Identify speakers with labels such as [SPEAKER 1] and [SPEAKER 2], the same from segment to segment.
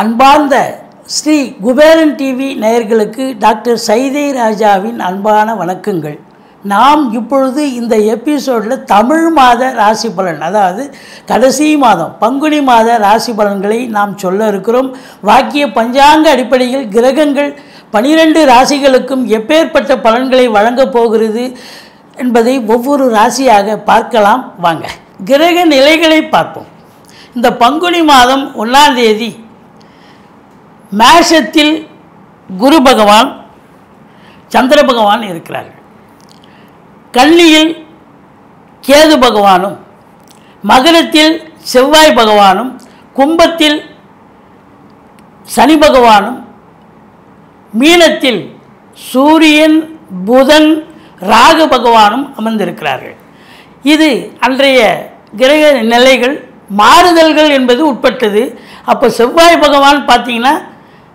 [SPEAKER 1] அன்பார்ந்த ஸ்ரீ குபேரன் டிவி நேயர்களுக்கு டாக்டர் சைதை ராஜாவின் அன்பான வணக்கங்கள். நாம் இப்பொழுது இந்த எபிசோடில் தமிழ் மாத ராசி பலன் அதாவது கடைசி மாதம் பங்குனி மாத ராசி பலன்களை நாம் சொல்ல இருக்கிறோம். வாக்கிய பஞ்சாங்க அடிப்படையில் கிரகங்கள் பனிரெண்டு ராசிகளுக்கும் எப்பேற்பட்ட பலன்களை வழங்கப் போகிறது என்பதை ஒவ்வொரு ராசியாக பார்க்கலாம். வாங்க கிரக நிலைகளை பார்ப்போம். இந்த பங்குனி மாதம் ஒன்றாம் தேதி மேஷத்தில் குரு பகவான் சந்திர பகவான் இருக்கிறார்கள். கன்னியில் கேது பகவானும் மகரத்தில் செவ்வாய் பகவானும் கும்பத்தில் சனி பகவானும் மீனத்தில் சூரியன் புதன் ராகு பகவானும் அமர்ந்திருக்கிறார்கள். இது அன்றைய கிரக நிலைகள் மாறுதல்கள் என்பது உட்பட்டது. அப்போ செவ்வாய் பகவான் பார்த்தீங்கன்னா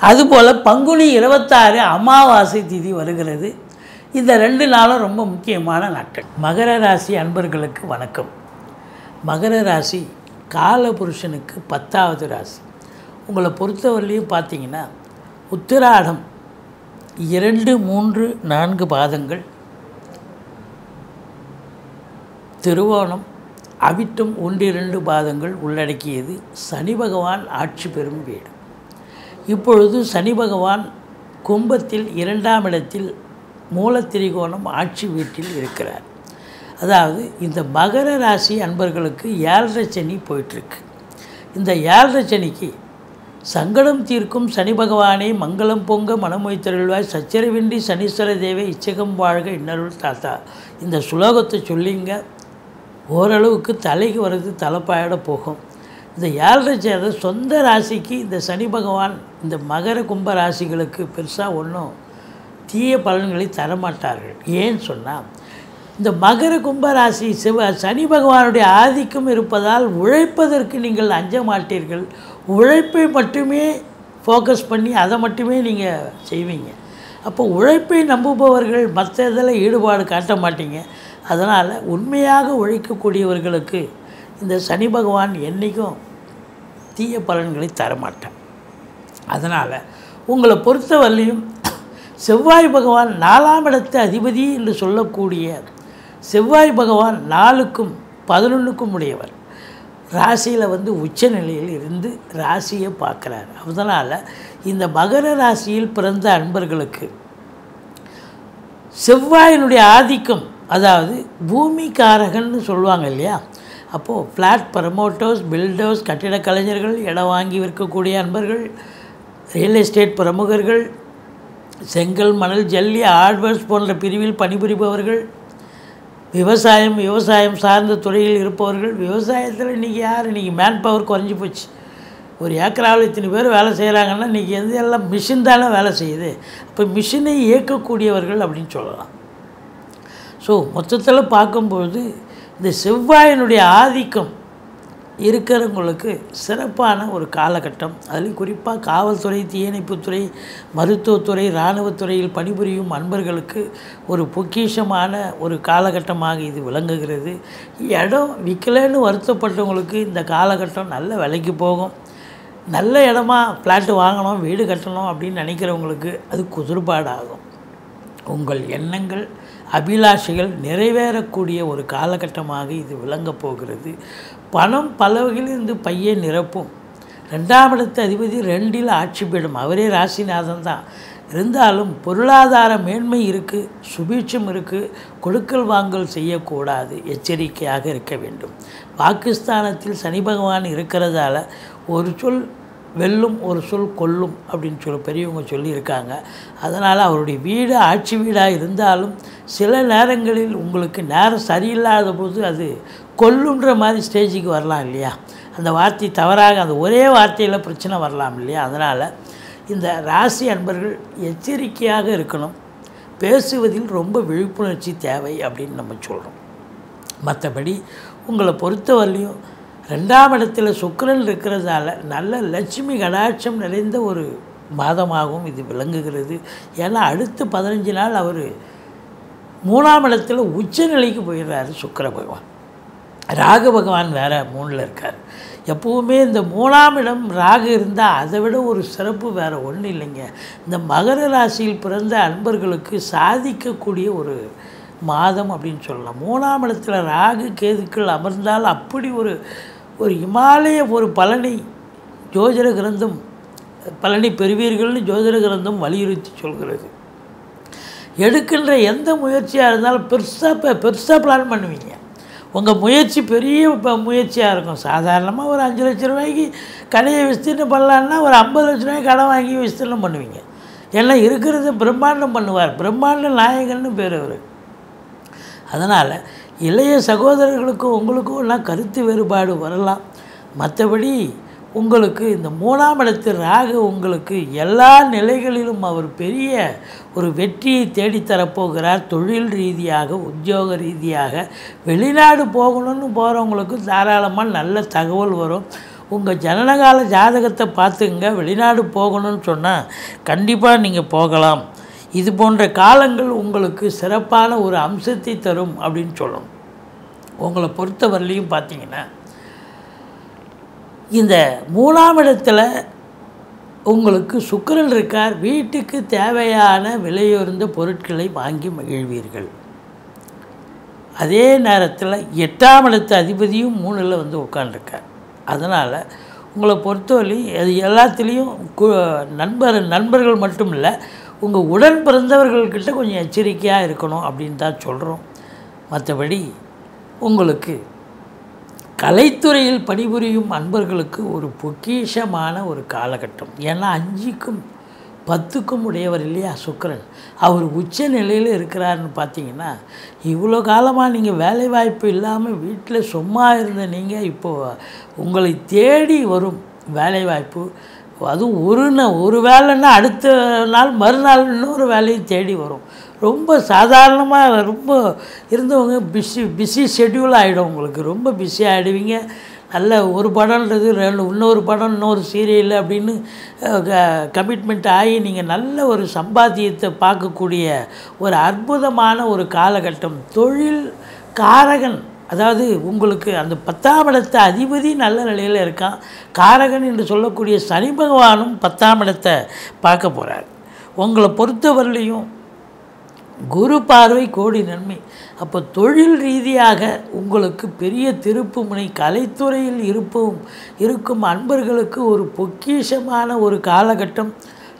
[SPEAKER 1] அதுபோல் பங்குனி இருபத்தாறு அமாவாசை திதி வருகிறது. இந்த ரெண்டு நாளும் ரொம்ப முக்கியமான நாட்கள். மகர ராசி அன்பர்களுக்கு வணக்கம். மகர ராசி காலபுருஷனுக்கு பத்தாவது ராசி. உங்களை பொறுத்தவரையிலையும் பார்த்தீங்கன்னா உத்திராடம் இரண்டு மூன்று நான்கு பாதங்கள். திருவோணம் அவிட்டம் ஒன்றிரண்டு பாதங்கள் உள்ளடக்கியது. சனி பகவான் ஆட்சி பெறும் வீடு. இப்பொழுது சனி பகவான் கும்பத்தில் இரண்டாம் இடத்தில் மூலத்திரிகோணம் ஆட்சி வீட்டில் இருக்கிறார். அதாவது இந்த மகர ராசி அன்பர்களுக்கு ஏழரை சனி போயிட்டுருக்கு. இந்த ஏழரை சனிக்கு சங்கடம் தீர்க்கும் சனி பகவானே மங்களம் பொங்க மனமொய்த்தருள்வாய் சச்சரவின்றி சனீஸ்வர தேவை இச்சகம் வாழ்க இன்னருள் தாத்தா. இந்த சுலோகத்தை சொல்லிங்க. ஓரளவுக்கு தலைக்கு வர்றது தலைப்பாயோட போகும். இந்த ஏழரை சேத சொந்த ராசிக்கு இந்த சனி பகவான் இந்த மகர கும்ப ராசிகளுக்கு பெருசாக ஒன்றும் தீய பலன்களை தரமாட்டார்கள். ஏன்னு சொன்னால் இந்த மகர கும்ப ராசி சிவ சனி பகவானுடைய ஆதிக்கம் இருப்பதால் உழைப்பதற்கு நீங்கள் அஞ்ச மாட்டீர்கள். உழைப்பை மட்டுமே ஃபோக்கஸ் பண்ணி அதை மட்டுமே நீங்கள் செய்வீங்க. அப்போ உழைப்பை நம்புபவர்கள் மற்ற இதில் ஈடுபாடு காட்ட மாட்டீங்க. அதனால் உண்மையாக உழைக்கக்கூடியவர்களுக்கு இந்த சனி பகவான் என்றைக்கும் தீய பலன்களை தரமாட்டான் அதனால் உங்களை பொறுத்தவரையிலையும் செவ்வாய் பகவான் நாலாம் இடத்து அதிபதி என்று சொல்லக்கூடிய செவ்வாய் பகவான் நாலுக்கும் பதினொன்றுக்கும் உடையவர். ராசியில் வந்து உச்ச நிலையில் இருந்து ராசியை பார்க்குறாரு. அதனால் இந்த மகர ராசியில் பிறந்த அன்பர்களுக்கு செவ்வாயினுடைய ஆதிக்கம் அதாவது பூமிக்காரகன்னு சொல்லுவாங்க இல்லையா? அப்போது ஃப்ளாட் ப்ரமோட்டர்ஸ் பில்டர்ஸ் கட்டிட கலைஞர்கள் இடம் வாங்கி விற்கக்கூடிய அன்பர்கள் ரியல் எஸ்டேட் பிரமுகர்கள் செங்கல் மணல் ஜல்லி ஹார்ட்வேர்ஸ் போன்ற பிரிவில் பணிபுரிபவர்கள் விவசாயம் விவசாயம் சார்ந்த துறையில் இருப்பவர்கள் விவசாயத்தில் இன்றைக்கி யார்? இன்றைக்கி மேன் பவர் குறைஞ்சி போச்சு. ஒரு ஏக்கராவில் இத்தனை பேர் வேலை செய்கிறாங்கன்னா இன்றைக்கி எது எல்லாம் மிஷின் தானே வேலை செய்யுது. அப்போ மிஷினை இயக்கக்கூடியவர்கள் அப்படின்னு சொல்லலாம். ஸோ மொத்தத்தில் பார்க்கும்பொழுது இந்த செவ்வாயினுடைய ஆதிக்கம் இருக்கிறவங்களுக்கு சிறப்பான ஒரு காலகட்டம். அதில் குறிப்பாக காவல்துறை தீயணைப்புத்துறை மருத்துவத்துறை இராணுவத்துறையில் பணிபுரியும் அன்பர்களுக்கு ஒரு பொக்கிஷமான ஒரு காலகட்டமாக இது விளங்குகிறது. இடம் விற்கலைன்னு வருத்தப்பட்டவங்களுக்கு இந்த காலகட்டம் நல்ல விலைக்கு போகும். நல்ல இடமா ஃப்ளாட்டு வாங்கணும் வீடு கட்டணும் அப்படின்னு நினைக்கிறவங்களுக்கு அது குதிர்பாடாகும். உங்கள் எண்ணங்கள் அபிலாஷைகள் நிறைவேறக்கூடிய ஒரு காலகட்டமாக இது விளங்கப் போகிறது. பணம் பல வகையிலிருந்து பையை நிரப்பும். ரெண்டாம் இடத்து அதிபதி ரெண்டில் ஆட்சி பெறும். அவரே ராசிநாதன் தான். இருந்தாலும் பொருளாதார மேன்மை இருக்குது சுபீட்சம் இருக்குது கொடுக்கல் வாங்கல் செய்யக்கூடாது எச்சரிக்கையாக இருக்க வேண்டும். பாகிஸ்தானத்தில் சனி பகவான் இருக்கிறதால ஒரு சொல் வெல்லும் ஒரு சொல் கொல்லும் அப்படின்னு சொல்லி பெரியவங்க சொல்லியிருக்காங்க. அதனால் அவருடைய வீடு ஆட்சி வீடாக இருந்தாலும் சில நேரங்களில் உங்களுக்கு நேரம் சரியில்லாத போது அது கொல்லுன்ற மாதிரி ஸ்டேஜுக்கு வரலாம் இல்லையா? அந்த வார்த்தை தவறாக அந்த ஒரே வார்த்தையில் பிரச்சனை வரலாம் இல்லையா? அதனால் இந்த ராசி அன்பர்கள் எச்சரிக்கையாக இருக்கணும். பேசுவதில் ரொம்ப விழிப்புணர்ச்சி தேவை அப்படின்னு நம்ம சொல்கிறோம் மற்றபடி உங்களை பொறுத்தவரையிலையும் ரெண்டாம் இடத்துல சுக்கரன் இருக்கிறதால நல்ல லட்சுமி கடாட்சம் நிறைந்த ஒரு மாதமாகவும் இது விளங்குகிறது. ஏன்னா அடுத்து பதினஞ்சு நாள் அவர் மூணாம் இடத்துல உச்சநிலைக்கு போயிடுறாரு சுக்கர பகவான். ராகு பகவான் வேறு மூணில் இருக்கார். எப்போவுமே இந்த மூணாம் இடம் ராகு இருந்தால் அதை விட ஒரு சிறப்பு வேறு ஒன்றும் இல்லைங்க. இந்த மகர ராசியில் பிறந்த அன்பர்களுக்கு சாதிக்கக்கூடிய ஒரு மாதம் அப்படின்னு சொல்லலாம். மூணாம் இடத்துல ராகு கேதுக்கள் அமர்ந்தால் அப்படி ஒரு ஒரு இமாலய ஒரு பலனை ஜோதிட கிரந்தம் பலனை பெறுவீர்கள்னு ஜோதிட கிரந்தம் வலியுறுத்தி சொல்கிறது. எடுக்கின்ற எந்த முயற்சியாக இருந்தாலும் பெருசாக பெருசாக பிளான் பண்ணுவீங்க. உங்கள் முயற்சி பெரிய இப்போ முயற்சியாக இருக்கும். சாதாரணமாக ஒரு அஞ்சு லட்ச ரூபாய்க்கு கடையை விஸ்தீர்ணம் பண்ணலான்னா ஒரு ஐம்பது லட்ச ரூபாய்க்கு கடை வாங்கி விஸ்தீர்ணம் பண்ணுவீங்க. எல்லாம் இருக்கிறத பிரம்மாண்டம் பண்ணுவார். பிரம்மாண்ட நாயகன்னு பேர் அவர். அதனால் இளைய சகோதரர்களுக்கும் உங்களுக்கும் எல்லாம் கருத்து வேறுபாடு வரலாம். மற்றபடி உங்களுக்கு இந்த மூணாம் இடத்து ராகு உங்களுக்கு எல்லா நிலைகளிலும் அவர் பெரிய ஒரு வெற்றியை தேடித்தரப்போகிறார். தொழில் ரீதியாக உத்தியோக ரீதியாக வெளிநாடு போகணும்னு போகிறவங்களுக்கு தாராளமாக நல்ல தகவல் வரும். உங்கள் ஜனனகால ஜாதகத்தை பார்த்துங்க வெளிநாடு போகணும்னு சொன்னால் கண்டிப்பாக நீங்கள் போகலாம். இது போன்ற காலங்கள் உங்களுக்கு சிறப்பான ஒரு அம்சத்தை தரும் அப்படின்னு சொல்லணும். உங்களை பொறுத்தவரையிலையும் பார்த்தீங்கன்னா இந்த மூணாம் இடத்துல உங்களுக்கு சுக்கரன் இருக்கார். வீட்டுக்கு தேவையான விலையுறந்த பொருட்களை வாங்கி மகிழ்வீர்கள். அதே நேரத்தில் எட்டாம் இடத்து அதிபதியும் மூணில் வந்து உட்காண்டிருக்கார் அதனால் உங்களை பொறுத்தவரையும் அது எல்லாத்துலேயும் கு நண்பர் நண்பர்கள் மட்டும் இல்லை உங்கள் உடன் பிறந்தவர்கள்கிட்ட கொஞ்சம் எச்சரிக்கையாக இருக்கணும் அப்படின்னு தான் சொல்கிறோம் மற்றபடி உங்களுக்கு கலைத்துறையில் பணிபுரியும் அன்பர்களுக்கு ஒரு பொக்கிஷமான ஒரு காலகட்டம். ஏன்னா அஞ்சுக்கும் பத்துக்கும் உடையவர் இல்லையா சுக்கரன்? அவர் உச்ச நிலையில் இருக்கிறாருன்னு பார்த்தீங்கன்னா இவ்வளோ காலமாக நீங்கள் வேலைவாய்ப்பு இல்லாமல் வீட்டில் சும்மா இருந்த நீங்கள் இப்போது உங்களை தேடி வரும் வேலைவாய்ப்பு அதுவும் ஒரு ஒரு வேலைன்னா அடுத்த நாள் மறுநாள் இன்னொரு வேலையும் தேடி வரும். ரொம்ப சாதாரணமாக ரொம்ப இருந்தவங்க பிஸி பிஸி ஷெட்யூல் ஆகிடும் உங்களுக்கு. ரொம்ப பிஸி ஆகிடுவீங்க நல்ல ஒரு படம்ன்றது ரெண்டு இன்னொரு படம் இன்னொரு சீரியல் அப்படின்னு கமிட்மெண்ட் ஆகி நீங்கள் நல்ல ஒரு சம்பாத்தியத்தை பார்க்கக்கூடிய ஒரு அற்புதமான ஒரு காலகட்டம். தொழில் காரகன். அதாவது உங்களுக்கு அந்த பத்தாம் இடத்த அதிபதி நல்ல நிலையில் இருக்கான். காரகன் என்று சொல்லக்கூடிய சனி பகவானும் பத்தாம் இடத்தை பார்க்க போகிறார் உங்களை பொறுத்தவரையிலையும் குரு பார்வை கோடி நன்மை. அப்போ தொழில் ரீதியாக உங்களுக்கு பெரிய திருப்பு முனை கலைத்துறையில் இருப்பும் இருக்கும் அன்பர்களுக்கு ஒரு பொக்கிஷமான ஒரு காலகட்டம்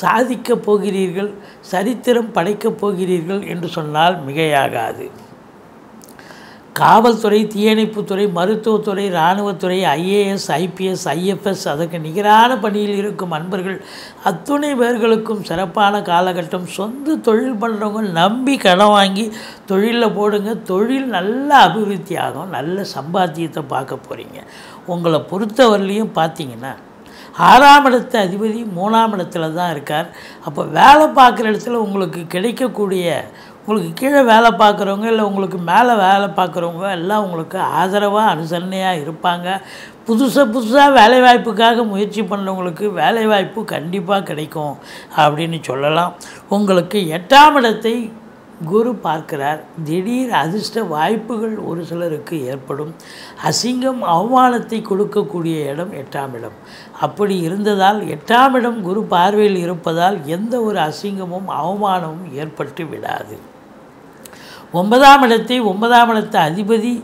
[SPEAKER 1] சாதிக்கப் போகிறீர்கள் சரித்திரம் படைக்கப் போகிறீர்கள் என்று சொன்னால் மிகையாகாது. காவல்துறை தீயணைப்புத்துறை மருத்துவத்துறை இராணுவத்துறை ஐஏஎஸ் ஐபிஎஸ் ஐஎஃப்எஸ் அதற்கு நிகரான பணியில் இருக்கும் அன்பர்கள் அத்துணை பேர்களுக்கும் சிறப்பான காலகட்டம். சொந்த தொழில் பண்ணுறவங்க நம்பி கடன் வாங்கி தொழிலில் போடுங்க. தொழில் நல்ல அபிவிருத்தி ஆகும். நல்ல சம்பாத்தியத்தை பார்க்க போகிறீங்க உங்களை பொறுத்தவரையிலையும் பார்த்தீங்கன்னா ஆறாம் இடத்து அதிபதி மூணாம் இடத்துல தான் இருக்கார். அப்போ வேலை பார்க்குற இடத்துல உங்களுக்கு கிடைக்கக்கூடிய உங்களுக்கு கீழே வேலை பார்க்குறவங்க இல்லை உங்களுக்கு மேலே வேலை பார்க்குறவங்க எல்லாம் உங்களுக்கு ஆதரவாக அனுசரணையாக இருப்பாங்க. புதுசாக புதுசாக வேலைவாய்ப்புக்காக முயற்சி பண்ணுறவங்களுக்கு வேலைவாய்ப்பு கண்டிப்பாக கிடைக்கும் அப்படின்னு சொல்லலாம். உங்களுக்கு எட்டாம் இடத்தை குரு பார்க்கிறார். திடீர் அதிர்ஷ்ட வாய்ப்புகள் ஒரு சிலருக்கு ஏற்படும். அசிங்கம் அவமானத்தை கொடுக்கக்கூடிய இடம் எட்டாம் இடம். அப்படி இருந்ததால் எட்டாம் இடம் குரு பார்வையில் இருப்பதால் எந்த ஒரு அசிங்கமும் அவமானமும் ஏற்பட்டு விடாது. ஒன்பதாம் இடத்தை ஒன்பதாம் இடத்த அதிபதி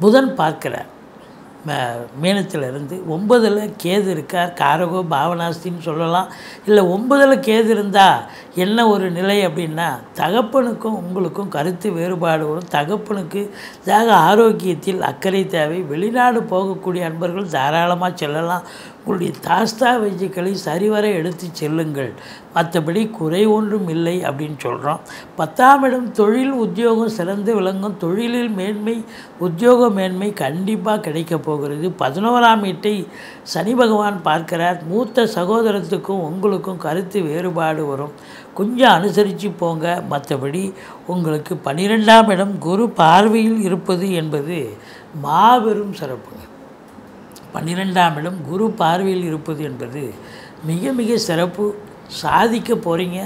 [SPEAKER 1] புதன் பார்க்குறார். மீனத்தில் இருந்து ஒன்பதில் கேது இருக்கார். காரகோ பாவனாஸ்தின்னு சொல்லலாம். இல்லை ஒன்பதில் கேது இருந்தால் என்ன ஒரு நிலை அப்படின்னா தகப்பனுக்கும் உங்களுக்கும் கருத்து வேறுபாடு வரும். தகப்பனுக்கு தாக ஆரோக்கியத்தில் அக்கறை தேவை. வெளிநாடு போகக்கூடிய அன்பர்கள் தாராளமாக செல்லலாம். உங்களுடைய தாஸ்தா சரிவர எடுத்து செல்லுங்கள். மற்றபடி குறை ஒன்றும் இல்லை அப்படின்னு சொல்கிறோம் பத்தாம் இடம் தொழில் உத்தியோகம் சிறந்து விளங்கும். தொழிலில் மேன்மை உத்தியோக மேன்மை கண்டிப்பாக கிடைக்கப் போகிறது. பதினோராம் வீட்டை சனி பகவான் பார்க்கிறார். மூத்த சகோதரத்துக்கும் உங்களுக்கும் கருத்து வேறுபாடு வரும். கொஞ்சம் அனுசரித்து போங்க. மற்றபடி உங்களுக்கு பன்னிரெண்டாம் இடம் குரு பார்வையில் இருப்பது என்பது மாபெரும் சிறப்புங்க. பன்னிரெண்டாம் இடம் குரு பார்வையில் இருப்பது என்பது மிக மிக சிறப்பு. சாதிக்க போகிறீங்க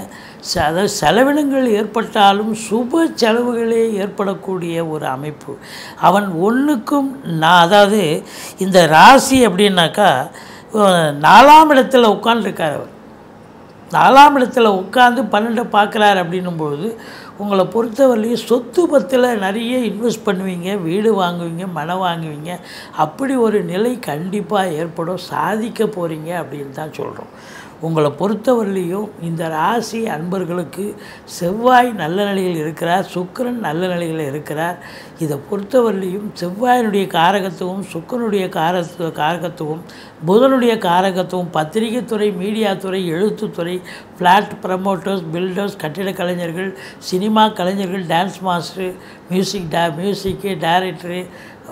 [SPEAKER 1] ச அதாவது செலவினங்கள் ஏற்பட்டாலும் சுப செலவுகளே ஏற்படக்கூடிய ஒரு அமைப்பு. அவன் ஒன்றுக்கும் நான் அதாவது இந்த ராசி அப்படின்னாக்கா நாலாம் இடத்துல உட்காந்துருக்கார் அவர். நாலாம் இடத்துல உட்காந்து பன்னெண்டை பார்க்குறாரு அப்படின்னும் பொழுது உங்களை பொறுத்தவரையிலையும் சொத்து பத்தில் நிறைய இன்வெஸ்ட் பண்ணுவீங்க வீடு வாங்குவீங்க மனம் வாங்குவீங்க. அப்படி ஒரு நிலை கண்டிப்பாக ஏற்படும். சாதிக்க போகிறீங்க அப்படின்னு தான் சொல்கிறோம் உங்களை பொறுத்தவரையிலையும் இந்த ராசி அன்பர்களுக்கு செவ்வாய் நல்ல நிலையில் இருக்கிறார் சுக்கிரன் நல்ல நிலையில் இருக்கிறார். இதை பொறுத்தவரையிலையும் செவ்வாயினுடைய காரகத்துவம் சுக்கரனுடைய காரத்துவ காரகத்துவம் புதனுடைய காரகத்துவம் பத்திரிகைத்துறை மீடியாத்துறை எழுத்துத்துறை ஃப்ளாட் ப்ரமோட்டர்ஸ் பில்டர்ஸ் கட்டிட கலைஞர்கள் சினிமா கலைஞர்கள் டான்ஸ் மாஸ்டர் மியூசிக் டா மியூசிக்கு டைரக்டரு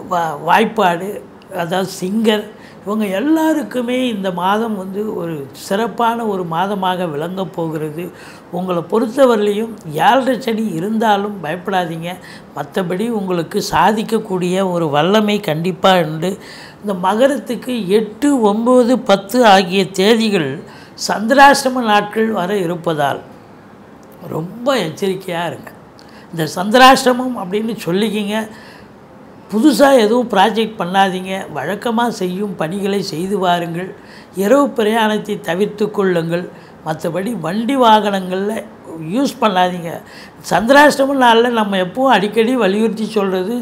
[SPEAKER 1] வா வாய்ப்பாடு அதாவது சிங்கர் இவங்க எல்லாருக்குமே இந்த மாதம் வந்து ஒரு சிறப்பான ஒரு மாதமாக விளங்க போகிறது. உங்களை பொறுத்தவரையிலையும் ஏழரை சனி இருந்தாலும் பயப்படாதீங்க. மற்றபடி உங்களுக்கு சாதிக்கக்கூடிய ஒரு வல்லமை கண்டிப்பாக உண்டு. இந்த மகரத்துக்கு எட்டு ஒம்பது பத்து ஆகிய தேதிகள் சந்திராசிரம நாட்கள் வர இருப்பதால் ரொம்ப எச்சரிக்கையாக இருங்க. இந்த சந்திராசிரமம் அப்படின்னு சொல்லிக்கிங்க. புதுசாக எதுவும் ப்ராஜெக்ட் பண்ணாதீங்க. வழக்கமாக செய்யும் பணிகளை செய்து வாருங்கள். இரவு பிரயாணத்தை தவிர்த்து கொள்ளுங்கள். மற்றபடி வண்டி வாகனங்களில் யூஸ் பண்ணாதீங்க. சந்திராஷ்டம நாளில் நம்ம எப்பவும் அடிக்கடி வலியுறுத்தி சொல்கிறது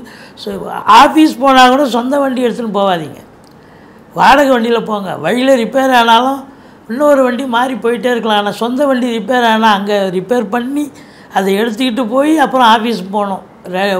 [SPEAKER 1] ஆஃபீஸ் போனால் கூட சொந்த வண்டி எடுத்துன்னு போகாதீங்க வாடகை வண்டியில் போங்க. வழியில் ரிப்பேர் ஆனாலும் இன்னொரு வண்டி மாறி போயிட்டே இருக்கலாம். ஆனால் சொந்த வண்டி ரிப்பேர் ஆனால் அங்கே ரிப்பேர் பண்ணி அதை எடுத்துக்கிட்டு போய் அப்புறம் ஆஃபீஸ் போகணும்.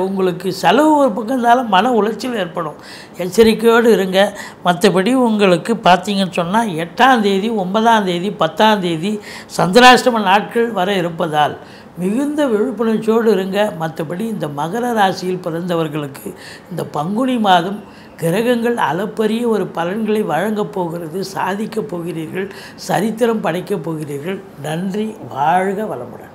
[SPEAKER 1] உங்களுக்கு செலவு ஒரு பக்கம் இருந்தாலும் மன உளைச்சல் ஏற்படும். எச்சரிக்கையோடு இருங்க. மற்றபடி உங்களுக்கு பார்த்தீங்கன்னு சொன்னால் எட்டாம் தேதி ஒன்பதாம் தேதி பத்தாம் தேதி சந்திராஷ்டம நாட்கள் வர இருப்பதால் மிகுந்த விழிப்புணர்ச்சியோடு இருங்க. மற்றபடி இந்த மகர ராசியில் பிறந்தவர்களுக்கு இந்த பங்குனி மாதம் கிரகங்கள் அளப்பரிய ஒரு பலன்களை வழங்கப் போகிறது சாதிக்கப் போகிறீர்கள் சரித்திரம் படைக்கப் போகிறீர்கள். நன்றி வாழ்க வளமுடன்.